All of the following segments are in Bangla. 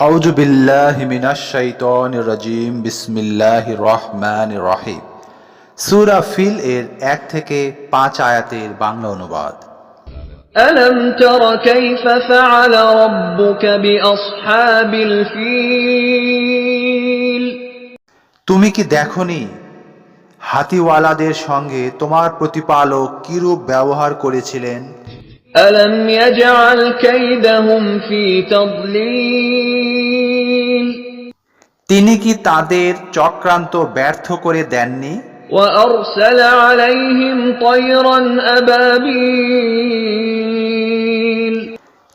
আউযু বিল্লাহি মিনাশ শাইতানির রাজিম বিসমিল্লাহির রহমানির রহিম সূরা ফিল এর এক থেকে পাঁচ আয়াতের বাংলা অনুবাদ ألم تر كيف فعل ربك بأصحاب الفيل তুমি কি দেখনি হাতিওয়ালাদের সঙ্গে তোমার প্রতিপালক কিরূপ ব্যবহার করেছিলেন ألم يجعل كيدهم في تضليل তিনি কি তাদের চক্রান্ত ব্যর্থ করে দেননি وأرسل عليهم طيرا أبابيل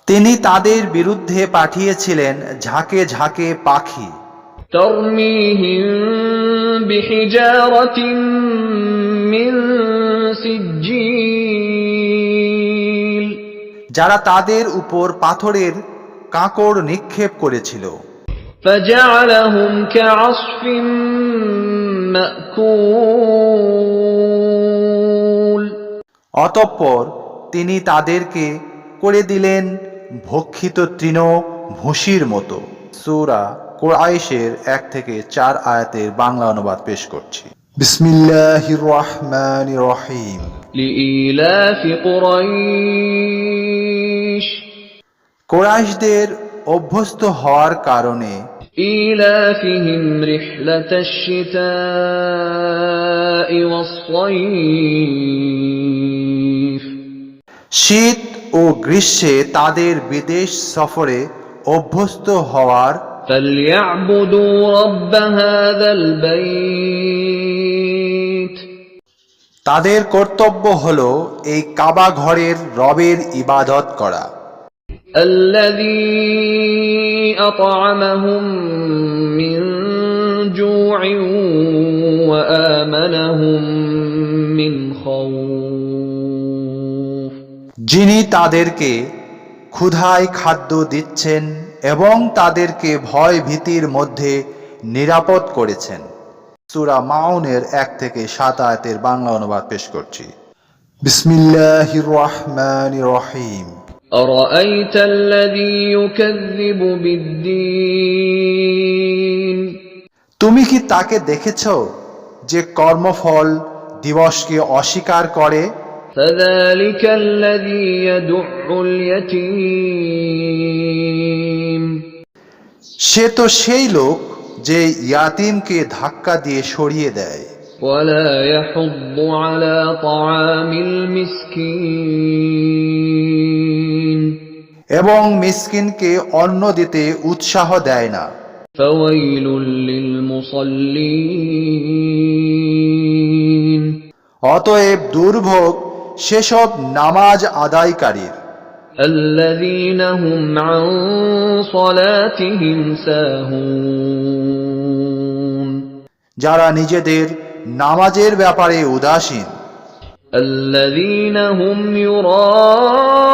তিনি তাদের বিরুদ্ধে পাঠিয়েছিলেন ঝাঁকে ঝাঁকে পাখি ترميهم بحجارة من سجيل যারা তাদের উপর পাথরের কাঁকড় নিক্ষেপ করেছিল فجعلهم كعصف مأكول অতঃপর তিনি তাদেরকে করে দিলেন ভক্ষিত তৃণ ভুসির মতো সূরা কোরআইশের এক থেকে চার আয়াতের বাংলা অনুবাদ পেশ করছি বিসমিল্লাহির রহমানির রহিম لإيلاف قريش কোরাইশদের অভ্যস্ত হওয়ার কারণে إيلافهم رحلة الشتاء والصيف শীত ও গ্রীষ্মে তাদের বিদেশ সফরে অভ্যস্ত হওয়ার فليعبدوا رب هذا البيت তাদের কর্তব্য হল এই কাবা ঘরের রবের ইবাদত করা الذي أطعمهم من جوع وآمنهم من خوف যিনি তাদেরকে ক্ষুধায় খাদ্য দিচ্ছেন এবং তাদেরকে ভয় ভীতির মধ্যে নিরাপদ করেছেন সূরা মাউনের এক থেকে সাত আয়াতের বাংলা অনুবাদ পেশ করছি বিসমিল্লাহির রহমানির রহিম أرأيت الذي يكذب بالدين তুমি কি তাকে দেখেছ যে কর্মফল দিবসকে অস্বীকার করে فذلك الذي يدع اليتيم সে তো সেই লোক যে ইয়াতিমকে ধাক্কা দিয়ে সরিয়ে দেয় ولا يحض على طعام المسكين এবং মিসকিনকে অন্ন দিতে উৎসাহ দেয় না فويل للمصلين অতএব দুর্ভোগ সেসব নামাজ আদায়কারীর الذين هم عن صلاتهم ساهون যারা নিজেদের নামাজের ব্যাপারে উদাসীন الذين هم يراءون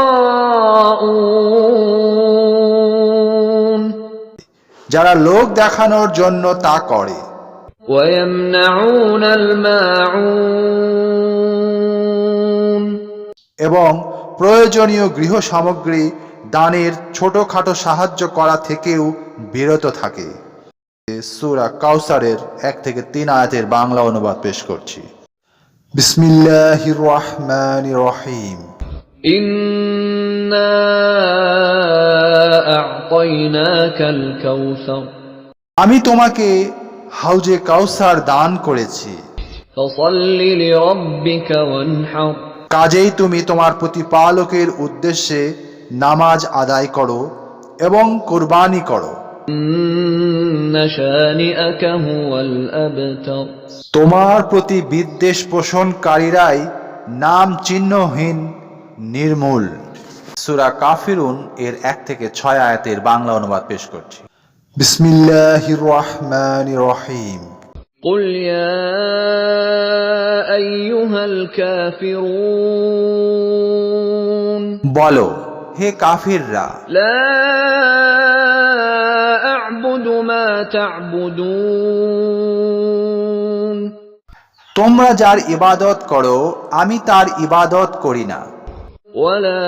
যারা লোক দেখানোর জন্য তা করে। এবং প্রয়োজনীয় গৃহ সামগ্রী দানের ছোটখাটো সাহায্য করা থেকেও বিরত থাকে। সুরা কাউসারের এক থেকে তিন আয়াতের বাংলা অনুবাদ পেশ করছি। বিসমিল্লাহ রহমান রহিম। إنا أعطيناك الكوثر আমি তোমাকে হাউজে কাউসার দান করেছি فصل لربك وانحر কাজেই তুমি তোমার প্রতিপালকের উদ্দেশ্যে নামাজ আদায় করো এবং কোরবানি করো إن شانئك هو الأبتر তোমার প্রতি বিদ্বেষ পোষণকারীরাই নাম চিহ্নহীন নির্মূল সুরা কাফিরুন এর এক থেকে ছয় আয়াতের বাংলা অনুবাদ পেশ করছি বিসমিল্লাহির রহমানির রহিম قل يا أيها الكافرون বলো হে কাফিররা لا أعبد ما تعبدون তোমরা যার ইবাদত করো আমি তার ইবাদত করি না ولا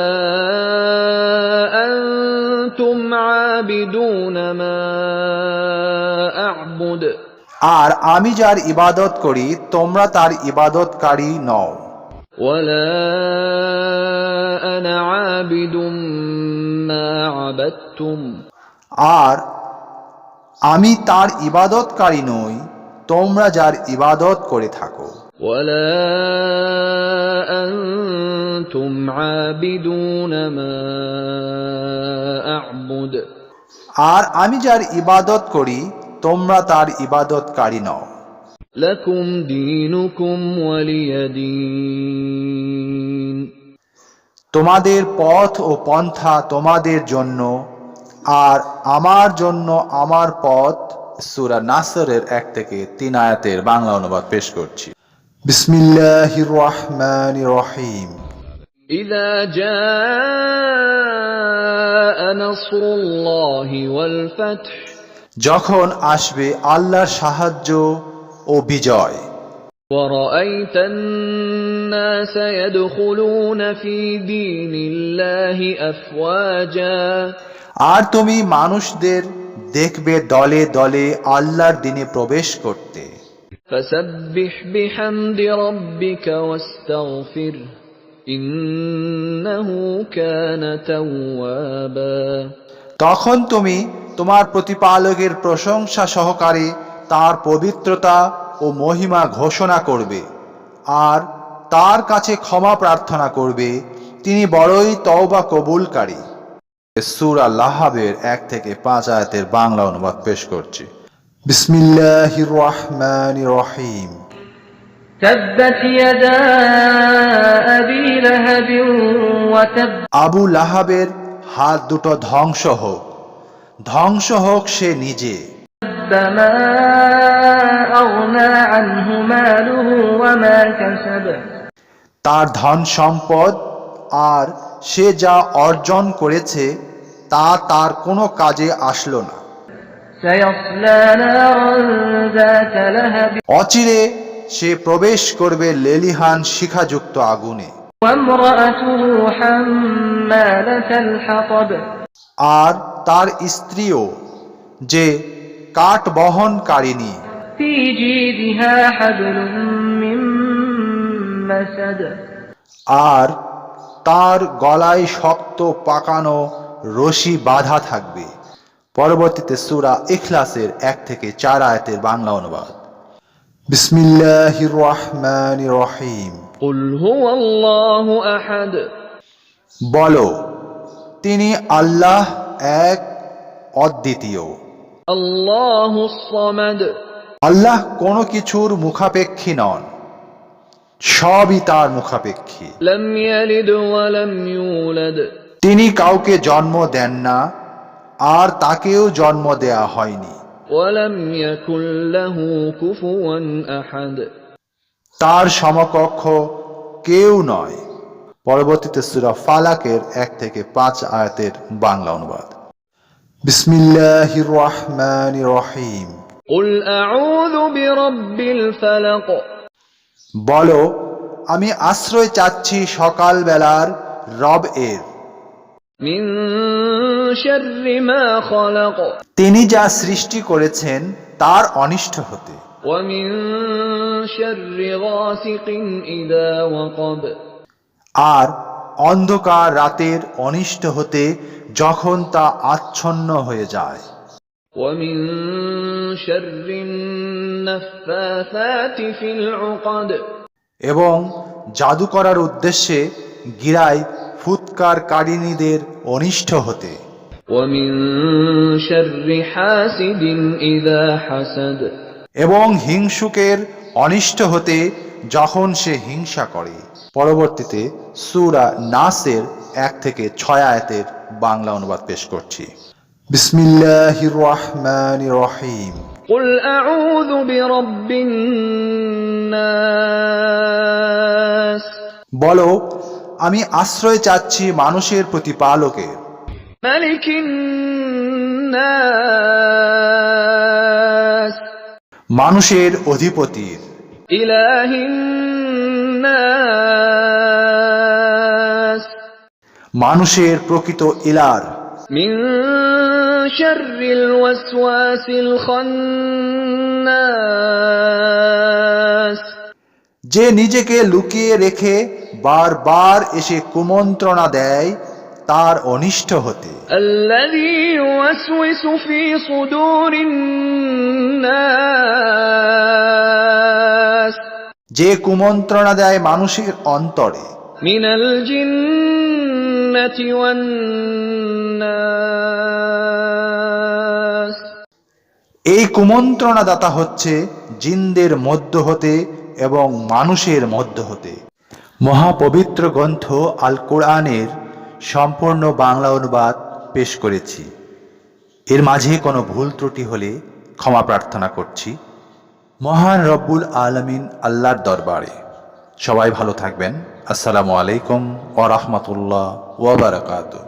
أنتم وأنتم عابدون ما أعبد আর আমি যার ইবাদত করি তোমরা তার ইবাদতকারী নও ولا أنا عابد ما عبدتم আর আমি তার ইবাদতকারী নই তোমরা যার ইবাদত করে থাকো ولا أنتم عابدون ما أعبد আর আমি যার ইবাদত করি তোমরা তার ইবাদতকারী নও لكم دينكم ولي دين তোমাদের পথ ও পন্থা তোমাদের জন্য আর আমার জন্য আমার পথ সুরা নাসরের এক থেকে তিন আয়াতের বাংলা অনুবাদ পেশ করছি বিসমিল্লাহির রহমানির রহিম إذا جاء نصر الله والفتح যখন আসবে আল্লাহর সাহায্য ও বিজয় ورأيت الناس يدخلون في دين الله أفواجا আর তুমি মানুষদের দেখবে দলে দলে আল্লাহর দিনে প্রবেশ করতে فسبح بحمد ربك واستغفره إنه كان توابا তখন তুমি তোমার প্রতিপালকের প্রশংসা সহকারে তার পবিত্রতা ও মহিমা ঘোষণা করবে আর তার কাছে ক্ষমা প্রার্থনা করবে তিনি বড়ই তওবা কবুলকারী সূরা লাহাবের এক থেকে পাঁচ আয়াতের বাংলা অনুবাদ পেশ করছি বিসমিল্লাহির রহমানির রহিম تبت يدا أبي لهب وتب আবু লাহাবের হাত দুটো ধ্বংস হোক ধ্বংস হোক সে নিজে ما أغنى عنه ماله وما كسب তার ধন সম্পদ আর সে যা অর্জন করেছে তা তার কোনো কাজে আসলো না অচিরে সে প্রবেশ করবে লেলিহান শিখাযুক্ত আগুনে। আর তার স্ত্রীও যে কাঠ বহনকারিণী। আর তার গলায় শক্ত পাকানো রশি বাধা থাকবে। পরবর্তীতে সুরা ইখলাসের এক থেকে চার আয়াতের বাংলা অনুবাদ। বল রহিম বলো তিনি আল্লাহ এক অদ্বিতীয়। আল্লাহ কোন কিছুর মুখাপেক্ষী নন সবই তার মুখাপেক্ষী। তিনি কাউকে জন্ম দেন না আর তাকেও জন্ম দেয়া হয়নি। তার সমকক্ষ কেউ নয়। পরবর্তীতে সুরা ফালাকের এক থেকে পাঁচ আয়াতের বাংলা অনুবাদ। বিসমিল্লাহ রহমান রহিম। বলো আমি আশ্রয় চাচ্ছি সকাল বেলার রব এর। তিনি যা সৃষ্টি করেছেন তার অনিষ্ট হতে। আর অন্ধকার রাতের অনিষ্ট হতে যখন তা আচ্ছন্ন হয়ে যায়। এবং জাদু করার উদ্দেশ্যে গিরায় ফুৎকার কারিনীদের অনিষ্ট হতে। ومن شر حاسد إذا حسد এবং হিংসুকের অনিষ্ট হতে যখন সে হিংসা করে পরবর্তীতে সুরা নাসের এক থেকে ছয় আয়াতের বাংলা অনুবাদ পেশ করছি বিসমিল্লাহির রহমানির রহিম قل أعوذ برب الناس বলো আমি আশ্রয় চাচ্ছি মানুষের প্রতিপালকের ملك الناس মানুষের অধিপতির إله الناس মানুষের প্রকৃত ইলার من شر الوسواس الخناس যে নিজেকে লুকিয়ে রেখে বারবার এসে কুমন্ত্রণা দেয় তার অনিষ্ট হতে। যে কুমন্ত্রণা দেয় মানুষের অন্তরে। এই কুমন্ত্রণা দাতা হচ্ছে জিনদের মধ্য হতে এবং মানুষের মধ্য হতে। মহাপবিত্র গ্রন্থ আল কোরআনের সম্পূর্ণ বাংলা অনুবাদ পেশ করেছি। এর মাঝে কোনো ভুল ত্রুটি হলে ক্ষমা প্রার্থনা করছি। মহান রব্বুল আলমিন আল্লাহর দরবারে। সবাই ভালো থাকবেন। আসসালামু আলাইকুম ওরহমতুল্লাহ ওবরাকাতু